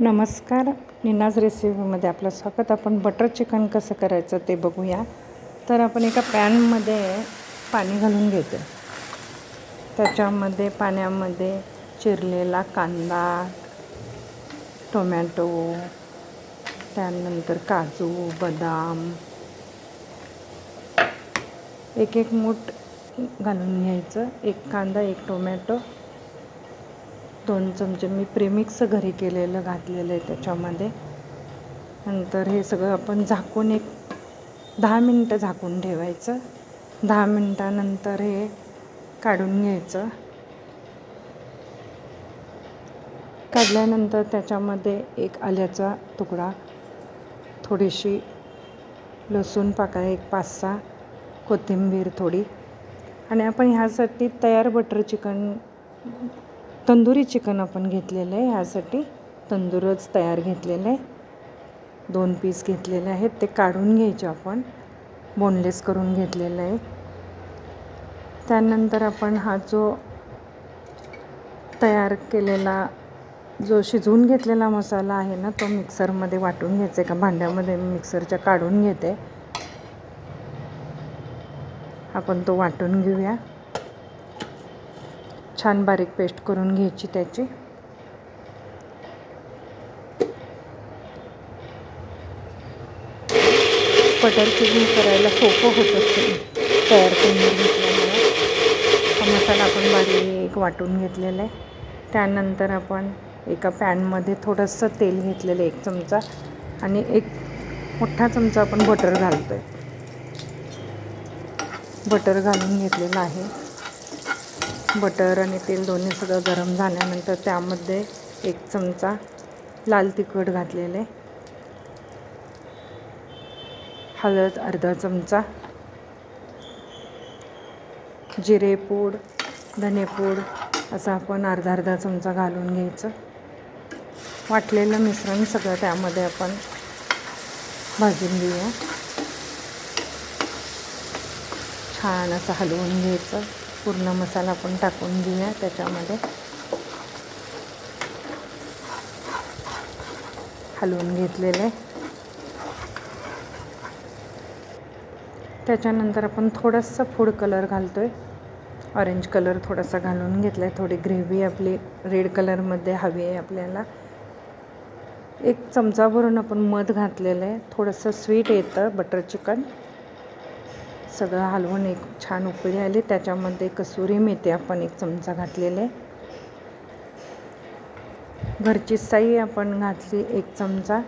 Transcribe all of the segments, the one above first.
नमस्कार निनाज रेसिपीमध्ये आपलं स्वागत. आपण बटर चिकन कसं करायचं ते बघूया. तर आपण एका पॅनमध्ये पाणी घालून घेतो त्याच्यामध्ये पाण्यामध्ये चिरलेला कांदा टोमॅटो त्यानंतर काजू बदाम एक एक मूठ घालून घ्यायचं. एक कांदा एक टोमॅटो दोन चमचे मी प्रेमिक्स घरी केलेलं घातलेलं आहे त्याच्यामध्ये. नंतर हे सगळं आपण झाकून एक दहा मिनटं झाकून ठेवायचं. दहा मिनटानंतर हे काढून घ्यायचं. काढल्यानंतर त्याच्यामध्ये एक आल्याचा तुकडा थोडीशी लसूण पाका एक पाच सहा कोथिंबीर थोडी. आणि आपण ह्यासाठी तयार बटर चिकन तंदुरी चिकन आपण घेतलेलं आहे. ह्यासाठी तंदूरच तयार घेतलेलं आहे. दोन पीस घेतलेले आहेत. ते काढून घ्यायचे आपण. बोनलेस करून घेतलेलं आहे. त्यानंतर आपण हा जो तयार केलेला जो शिजवून घेतलेला मसाला आहे ना तो मिक्सरमध्ये वाटून घ्यायचा. एका भांड्यामध्ये मिक्सरच्या काढून घेते. आपण तो वाटून घेऊया. छान बारीक पेस्ट करून घ्यायची त्याची. बटर चिकन करायला सोपं होतं तयार करून घेतल्यामुळे. हा मसाला आपण बारीक वाटून घेतलेला आहे. त्यानंतर आपण एका पॅनमध्ये थोडंसं तेल घेतलेलं एक चमचा. आणि एक मोठा चमचा आपण बटर घालतो आहे बटर घालून घेतलेलं आहे. बटर आणि तेल दोन्ही सगळं गरम झाल्यानंतर त्यामध्ये एक चमचा लाल तिखट घातलेले. हळद अर्धा चमचा. जिरेपूड धनेपूड असं आपण अर्धा अर्धा चमचा घालून घ्यायचं. वाटलेलं मिश्रण सगळं त्यामध्ये आपण भाजून घेऊया. छान असं हलवून घ्यायचं. पूर्ण मसाला आपण टाकून घेऊया त्याच्यामध्ये. हलवून घेतलेलं आहे. त्याच्यानंतर आपण थोडंसं फूड कलर घालतो आहे ऑरेंज कलर थोडासा घालून घेतला आहे थोडी ग्रेव्ही आपली रेड कलरमध्ये हवी आहे आपल्याला. एक चमचा भरून आपण मध घातलेलं आहे. थोडंसं स्वीट येतं बटर चिकन सगळं हलवून एक छान उकळी आली. त्याच्यामध्ये कसुरी मेथी आपण एक चमचा घातलेले घरची साई आपण घातली एक चमचा.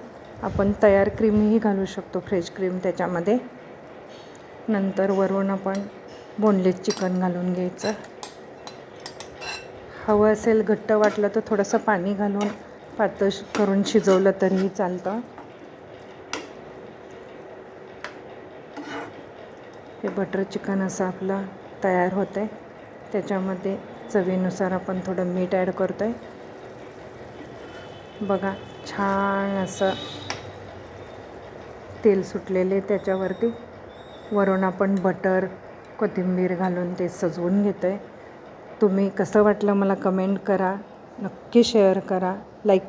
आपण तयार क्रीमही घालू शकतो फ्रेश क्रीम त्याच्यामध्ये. नंतर वरून आपण बोनलेस चिकन घालून घ्यायचं. हवं असेल घट्ट वाटलं तर थोडंसं पाणी घालून पातळ करून शिजवलं तरीही चालतं. हे बटर चिकन असं आपलं तयार होतं आहे त्याच्यामध्ये चवीनुसार आपण थोडं मीठ ॲड करतो आहे बघा छान असं तेल सुटलेले त्याच्यावरती. वरून आपण बटर कोथिंबीर घालून ते सजवून घेतो आहे तुम्ही कसं वाटलं मला कमेंट करा. नक्की शेअर करा. लाईक